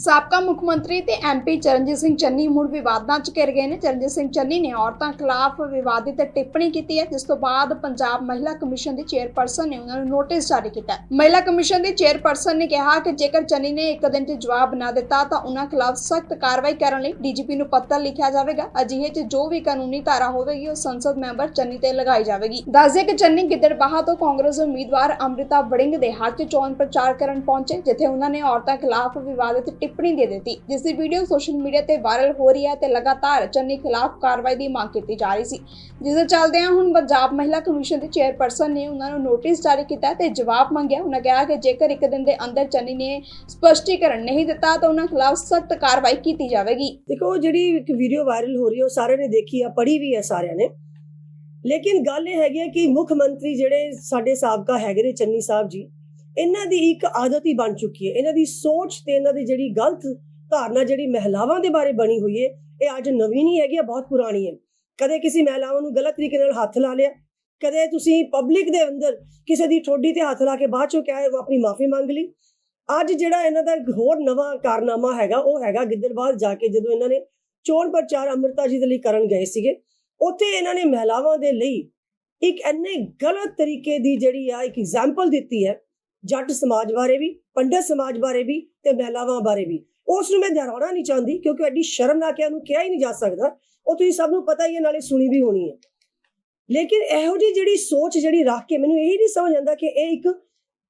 ਸਾਬਕਾ ਮੁੱਖ ਮੰਤਰੀ ਤੇ ਐਮਪੀ ਚਰਨਜੀਤ ਸਿੰਘ ਚੰਨੀ ਮੁੜ ਵਿਵਾਦਾਂ 'ਚ ਘਿਰ ਗਏ ਨੇ। ਚਰਨਜੀਤ ਸਿੰਘ ਚੰਨੀ ਨੇ ਔਰਤਾਂ ਖਿਲਾਫ ਵਿਵਾਦਿਤ ਟਿੱਪਣੀ ਕੀਤੀ ਹੈ, ਜਿਸ ਤੋਂ ਬਾਅਦ ਪੰਜਾਬ ਮਹਿਲਾ ਕਮਿਸ਼ਨ ਦੇ ਚੇਅਰਪਰਸਨ ਨੇ ਉਹਨਾਂ ਨੂੰ ਨੋਟਿਸ ਜਾਰੀ ਕੀਤਾ ਮਹਿਲਾ ਕਮਿਸ਼ਨ ਦੇ ਚੇਅਰਪਰਸਨ ਨੇ ਕਿਹਾ ਕਿ ਜੇਕਰ ਚੰਨੀ ਨੇ ਇੱਕ ਦਿਨ 'ਚ ਜਵਾਬ ਨਾ ਦਿੱਤਾ, ਤਾਂ ਉਹਨਾਂ ਖਿਲਾਫ ਸਖਤ ਕਾਰਵਾਈ ਕਰਨ ਲਈ ਡੀਜੀਪੀ ਨੂੰ ਪੱਤਰ ਲਿਖਿਆ ਜਾਵੇਗਾ। ਅਜਿਹੇ 'ਚ ਜੋ ਵੀ ਕਾਨੂੰਨੀ ਧਾਰਾ ਹੋਵੇਗੀ, ਉਹ ਸੰਸਦ ਮੈਂਬਰ ਚੰਨੀ ਤੇ ਲਗਾਈ ਜਾਵੇਗੀ। ਦੱਸਦੇ ਕਿ ਚੰਨੀ ਗਿੱਦੜਬਾਹਾ ਤੋਂ ਕਾਂਗਰਸ ਉਮੀਦਵਾਰ ਅੰਮ੍ਰਿਤਾ ਵੜਿੰਗ ਦੇ ਹੱਕ 'ਚ ਚੋਣ ਪ੍ਰਚਾਰ ਕਰਨ ਪਹੁੰਚੇ, ਜਿੱਥੇ ਉਹਨਾਂ ਨੇ ਔਰਤਾਂ ਖਿਲਾਫ ਵਿਵਾਦਿਤ ਟਿੱਪਣੀ ਦੇ ਦਿੱਤੀ, ਜਿਸ ਦੀ ਵੀਡੀਓ ਸੋਸ਼ਲ ਮੀਡੀਆ ਤੇ ਵਾਇਰਲ ਹੋ ਰਹੀ ਹੈ ਤੇ ਲਗਾਤਾਰ ਚੰਨੀ ਖਿਲਾਫ ਕਾਰਵਾਈ ਦੀ ਮੰਗ ਕੀਤੀ ਜਾ ਰਹੀ ਸੀ। ਜਿਸ ਦੇ ਚੱਲਦਿਆਂ ਹੁਣ ਪੰਜਾਬ ਮਹਿਲਾ ਕਮਿਸ਼ਨ ਦੇ ਚੇਅਰਪਰਸਨ ਨੇ ਉਹਨਾਂ ਨੂੰ ਨੋਟਿਸ ਜਾਰੀ ਕੀਤਾ ਤੇ ਜਵਾਬ ਮੰਗਿਆ। ਉਹਨਾਂ ਕਿਹਾ ਕਿ ਜੇਕਰ ਇੱਕ ਦਿਨ ਦੇ ਅੰਦਰ ਚੰਨੀ ਨੇ ਸਪਸ਼ਟੀਕਰਨ ਨਹੀਂ ਦਿੱਤਾ ਤਾਂ ਉਹਨਾਂ ਖਿਲਾਫ ਸਖਤ ਕਾਰਵਾਈ ਕੀਤੀ ਜਾਵੇਗੀ। ਦੇਖੋ ਜਿਹੜੀ ਇੱਕ ਵੀਡੀਓ ਵਾਇਰਲ ਹੋ ਰਹੀ ਹੈ, ਉਹ ਸਾਰਿਆਂ ਨੇ ਦੇਖੀ ਆ, ਪੜ੍ਹੀ ਵੀ ਹੈ ਸਾਰਿਆਂ ਨੇ। ਲੇਕਿਨ ਗੱਲ ਇਹ ਹੈਗੀ ਹੈ ਕਿ ਮੁੱਖ ਮੰਤਰੀ ਜਿਹੜੇ ਸਾਡੇ ਸਾਬਕਾ ਹੈਗੇ ਨੇ, ਚੰਨੀ ਸਾਹਿਬ ਜੀ ਇਹਨਾਂ ਦੀ ਇੱਕ ਆਦਤ ਹੀ ਬਣ ਚੁੱਕੀ ਹੈ। ਇਹਨਾਂ ਦੀ ਸੋਚ ਤੇ ਇਹਨਾਂ ਦੀ ਜਿਹੜੀ ਗਲਤ ਧਾਰਨਾ, ਜਿਹੜੀ ਮਹਿਲਾਵਾਂ ਦੇ ਬਾਰੇ ਬਣੀ ਹੋਈ ਹੈ, ਇਹ ਅੱਜ ਨਵੀਂ ਨਹੀਂ ਹੈਗੀ, ਇਹ ਬਹੁਤ ਪੁਰਾਣੀ ਹੈ। ਕਦੇ ਕਿਸੇ ਮਹਿਲਾਵਾਂ ਨੂੰ ਗਲਤ ਤਰੀਕੇ ਨਾਲ ਹੱਥ ਲਾ ਲਿਆ, ਕਦੇ ਤੁਸੀਂ ਪਬਲਿਕ ਦੇ ਅੰਦਰ ਕਿਸੇ ਦੀ ਠੋਡੀ ਤੇ ਹੱਥ ਲਾ ਕੇ ਬਾਅਦ ਚੋਂ ਕਿਹਾ ਆਪਣੀ ਮਾਫੀ ਮੰਗ ਲਈ। ਅੱਜ ਜਿਹੜਾ ਇਹਨਾਂ ਦਾ ਇੱਕ ਹੋਰ ਨਵਾਂ ਕਾਰਨਾਮਾ ਹੈਗਾ, ਉਹ ਹੈਗਾ ਗਿੱਦੜਬਾਹ ਜਾ ਕੇ ਜਦੋਂ ਇਹਨਾਂ ਨੇ ਚੋਣ ਪ੍ਰਚਾਰ ਅੰਮ੍ਰਿਤਾ ਜੀ ਦੇ ਲਈ ਕਰਨ ਗਏ ਸੀਗੇ, ਉੱਥੇ ਇਹਨਾਂ ਨੇ ਮਹਿਲਾਵਾਂ ਦੇ ਲਈ ਇੱਕ ਇੰਨੇ ਗਲਤ ਤਰੀਕੇ ਦੀ ਜਿਹੜੀ ਆ ਇੱਕ ਐਗਜ਼ਾਮਪਲ ਦਿੱਤੀ ਹੈ ਜੱਟ ਸਮਾਜ ਬਾਰੇ ਵੀ, ਪੰਡਤ ਸਮਾਜ ਬਾਰੇ ਵੀ ਤੇ ਮਹਿਲਾਵਾਂ ਬਾਰੇ ਵੀ। ਉਸ ਨੂੰ ਮੈਂ ਦੁਹਰਾਉਣਾ ਨਹੀਂ ਚਾਹੁੰਦੀ ਕਿਉਂਕਿ ਐਡੀ ਸ਼ਰਮ ਸ਼ਰਮਨਾਕ ਹੈ ਉਹਨੂੰ ਕਿਹਾ ਹੀ ਨਹੀਂ ਜਾ ਸਕਦਾ। ਉਹ ਤੁਸੀਂ ਸਭ ਨੂੰ ਪਤਾ ਹੀ ਹੈ, ਨਾਲੇ ਸੁਣੀ ਵੀ ਹੋਣੀ ਹੈ। ਲੇਕਿਨ ਇਹੋ ਜਿਹੀ ਜਿਹੜੀ ਸੋਚ ਜਿਹੜੀ ਰੱਖ ਕੇ ਮੈਨੂੰ ਇਹ ਨਹੀਂ ਸਮਝ ਆਉਂਦਾ ਕਿ ਇਹ ਇੱਕ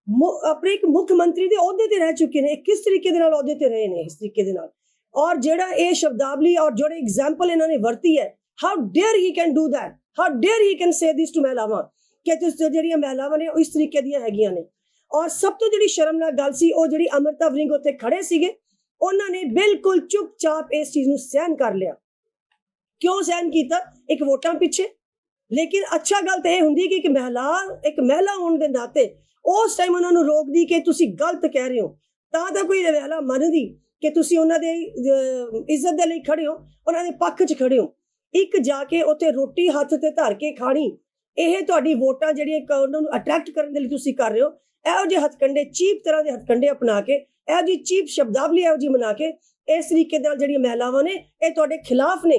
ਮੁ- ਆਪਣੇ ਇੱਕ ਮੁੱਖ ਮੰਤਰੀ ਦੇ ਅਹੁਦੇ ਤੇ ਰਹਿ ਚੁੱਕੇ ਨੇ। ਕਿਸ ਤਰੀਕੇ ਦੇ ਨਾਲ ਅਹੁਦੇ ਤੇ ਰਹੇ ਨੇ ਇਸ ਤਰੀਕੇ ਦੇ ਨਾਲ? ਔਰ ਜਿਹੜਾ ਇਹ ਸ਼ਬਦਾਵਲੀ ਔਰ ਜਿਹੜੇ ਐਗਜ਼ਾਮਪਲ ਇਹਨਾਂ ਨੇ ਵਰਤੀ ਹੈ how dare he can do that how dare he can say this to ਮਹਿਲਾਵਾਂ? ਕਿ ਤੁਸੀਂ ਜਿਹੜੀਆਂ ਮਹਿਲਾਵਾਂ ਨੇ ਉਹ ਇਸ ਤਰੀਕੇ ਦੀਆਂ ਹੈਗੀਆਂ ਨੇ। ਔਰ ਸਭ ਤੋਂ ਜਿਹੜੀ ਸ਼ਰਮਨਾਕ ਗੱਲ ਸੀ, ਉਹ ਜਿਹੜੀ ਅਮਰਤਾ ਵਰਿੰਗ ਉੱਥੇ ਖੜੇ ਸੀਗੇ, ਉਹਨਾਂ ਨੇ ਬਿਲਕੁਲ ਚੁੱਪਚਾਪ ਇਸ ਚੀਜ਼ ਨੂੰ ਸਹਿਨ ਕਰ ਲਿਆ। ਕਿਉਂ ਸਹਿਨ ਕੀਤਾ? ਇੱਕ ਵੋਟਾਂ ਪਿੱਛੇ। ਲੇਕਿਨ ਅੱਛਾ ਗੱਲ ਤਾਂ ਇਹ ਹੁੰਦੀ ਕਿ ਇੱਕ ਮਹਿਲਾ ਇੱਕ ਮਹਿਲਾ ਹੋਣ ਦੇ ਨਾਤੇ ਉਸ ਟਾਈਮ ਉਹਨਾਂ ਨੂੰ ਰੋਕਦੀ ਕਿ ਤੁਸੀਂ ਗਲਤ ਕਹਿ ਰਹੇ ਹੋ। ਤਾਂ ਤਾਂ ਕੋਈ ਮਹਿਲਾ ਮੰਨਦੀ ਕਿ ਤੁਸੀਂ ਉਹਨਾਂ ਦੇ ਇੱਜ਼ਤ ਦੇ ਲਈ ਖੜੇ ਹੋ, ਉਹਨਾਂ ਦੇ ਪੱਖ 'ਚ ਖੜੇ ਹੋ। ਇੱਕ ਜਾ ਕੇ ਉੱਥੇ ਰੋਟੀ ਹੱਥ ਤੇ ਧਰ ਕੇ ਖਾਣੀ ਇਹ ਤੁਹਾਡੀ ਵੋਟਾਂ ਜਿਹੜੀਆਂ ਇੱਕ ਉਹਨਾਂ ਨੂੰ ਅਟਰੈਕਟ ਕਰਨ ਦੇ ਲਈ ਤੁਸੀਂ ਕਰ ਰਹੇ ਹੋ, ਇਹੋ ਜਿਹੇ ਹੱਥਕੰਡੇ, ਚੀਪ ਤਰ੍ਹਾਂ ਦੇ ਹੱਥਕੰਡੇ ਅਪਣਾ ਕੇ, ਇਹੋ ਜਿਹੀ ਚੀਪ ਸ਼ਬਦਾਵਲੀ ਇਹੋ ਜਿਹੀ ਬਣਾ ਕੇ, ਇਸ ਤਰੀਕੇ ਨਾਲ ਜਿਹੜੀਆਂ ਮਹਿਲਾਵਾਂ ਨੇ, ਇਹ ਤੁਹਾਡੇ ਖਿਲਾਫ ਨੇ।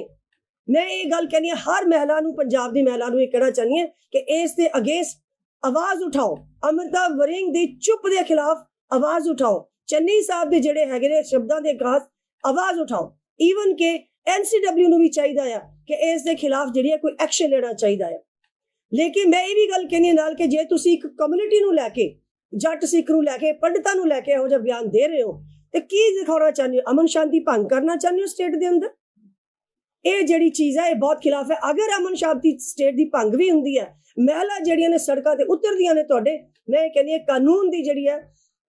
ਮੈਂ ਇਹ ਗੱਲ ਕਹਿੰਦੀ ਹਾਂ, ਹਰ ਮਹਿਲਾ ਨੂੰ, ਪੰਜਾਬ ਦੀ ਮਹਿਲਾ ਨੂੰ ਇਹ ਕਹਿਣਾ ਚਾਹੁੰਦੀ ਹਾਂ ਕਿ ਇਸ ਦੇ ਅਗੇਂਸਟ ਆਵਾਜ਼ ਉਠਾਓ, ਅਮਰਤਾ ਵਰਿੰਗ ਦੀ ਚੁੱਪ ਦੇ ਖਿਲਾਫ ਆਵਾਜ਼ ਉਠਾਓ। ਚੰਨੀ ਸਾਹਿਬ ਦੇ ਜਿਹੜੇ ਹੈਗੇ ਨੇ ਸ਼ਬਦਾਂ ਦੇ ਖਾਸ ਆਵਾਜ਼ ਉਠਾਓ। ਈਵਨ ਕਿ ਐਨਸੀਡਬਲਿਊ ਨੂੰ ਵੀ ਚਾਹੀਦਾ ਆ ਕਿ ਇਸ ਦੇ ਖਿਲਾਫ ਜਿਹੜੀ ਹੈ ਕੋਈ ਐਕਸ਼ਨ ਲੈਣਾ ਚਾਹੀਦਾ ਹੈ ਲੇਕਿਨ ਮੈਂ ਇਹ ਵੀ ਗੱਲ ਕਹਿੰਦੀ ਹਾਂ ਨਾਲ ਕਿ ਜੇ ਤੁਸੀਂ ਇੱਕ ਕਮਿਊਨਿਟੀ ਨੂੰ ਲੈ ਕੇ, ਜੱਟ ਸਿੱਖ ਨੂੰ ਲੈ ਕੇ, ਪੰਡਤਾਂ ਨੂੰ ਲੈ ਕੇ ਇਹੋ ਜਿਹਾ ਬਿਆਨ ਦੇ ਰਹੇ ਹੋ, ਤੇ ਕੀ ਦਿਖਾਉਣਾ ਚਾਹੁੰਦੇ ਹੋ? ਅਮਨ ਸ਼ਾਂਤੀ ਭੰਗ ਕਰਨਾ ਚਾਹੁੰਦੇ ਹੋ ਸਟੇਟ ਦੇ ਅੰਦਰ? ਇਹ ਜਿਹੜੀ ਚੀਜ਼ ਹੈ, ਇਹ ਬਹੁਤ ਖਿਲਾਫ ਹੈ। ਅਗਰ ਅਮਨ ਸ਼ਾਂਤੀ ਸਟੇਟ ਦੀ ਭੰਗ ਵੀ ਹੁੰਦੀ ਹੈ, ਮਹਿਲਾ ਜਿਹੜੀਆਂ ਨੇ ਸੜਕਾਂ ਤੇ ਉਤਰਦੀਆਂ ਨੇ ਤੁਹਾਡੇ, ਮੈਂ ਇਹ ਕਹਿੰਦੀ ਹਾਂ ਕਾਨੂੰਨ ਦੀ ਜਿਹੜੀ ਹੈ,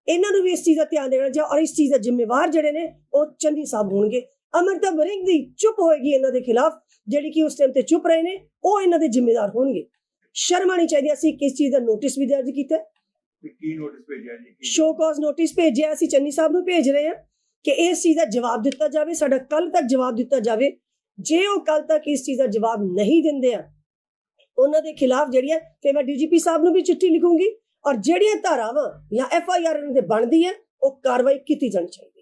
ਇਹਨਾਂ ਨੂੰ ਵੀ ਇਸ ਚੀਜ਼ ਦਾ ਧਿਆਨ ਦੇਣਾ ਚਾਹੀਦਾ ਔਰ ਇਸ ਚੀਜ਼ ਦਾ ਜ਼ਿੰਮੇਵਾਰ ਜਿਹੜੇ ਨੇ, ਉਹ ਚੰਦੀ ਸਾਹਿਬ ਹੋਣਗੇ। ਅਮਰਤਾ ਬਰਿੰਗ ਦੀ ਚੁੱਪ ਹੋਏਗੀ ਇਹਨਾਂ ਦੇ ਖਿਲਾਫ, ਜਿਹੜੀ ਕਿ ਉਸ ਟਾਈਮ ਤੇ ਚੁੱਪ ਰਹੇ ਨੇ, ਉਹ ਇਹਨਾਂ ਦੇ ਜ਼ਿੰਮੇਵਾਰ ਹੋਣਗੇ। ਸ਼ਰਮ ਆਣੀ ਚਾਹੀਦੀ ਅਸੀਂ ਕਿਸ ਚੀਜ਼ ਦਾ ਨੋਟਿਸ ਵੀ ਦਰਜ ਕੀਤਾ ਹੈ। ਕੀ ਨੋਟਿਸ ਭੇਜਿਆ ਜੀ ਕੀ- ਸ਼ੋ ਕਾਜ਼ ਨੋਟਿਸ ਭੇਜਿਆ। ਅਸੀਂ ਚੰਨੀ ਸਾਹਿਬ ਨੂੰ ਭੇਜ ਰਹੇ ਹਾਂ ਕਿ ਇਸ ਚੀਜ਼ ਦਾ ਜਵਾਬ ਦਿੱਤਾ ਜਾਵੇ। ਸਾਡਾ ਕੱਲ ਤੱਕ ਜਵਾਬ ਦਿੱਤਾ ਜਾਵੇ। ਜੇ ਉਹ ਕੱਲ ਤੱਕ ਇਸ ਚੀਜ਼ ਦਾ ਜਵਾਬ ਨਹੀਂ ਦਿੰਦੇ ਆ ਉਹਨਾਂ ਦੇ ਖਿਲਾਫ ਜਿਹੜੀਆਂ ਫਿਰ ਮੈਂ ਡੀਜੀਪੀ ਸਾਹਿਬ ਨੂੰ ਵੀ ਚਿੱਠੀ ਲਿਖੂੰਗੀ ਔਰ ਜਿਹੜੀਆਂ ਧਾਰਾਵਾਂ ਜਾਂ ਐਫ ਆਈ ਆਰ ਇਹਨਾਂ ਦੇ ਬਣਦੀ ਹੈ ਉਹ ਕਾਰਵਾਈ ਕੀਤੀ ਜਾਣੀ ਚਾਹੀਦੀ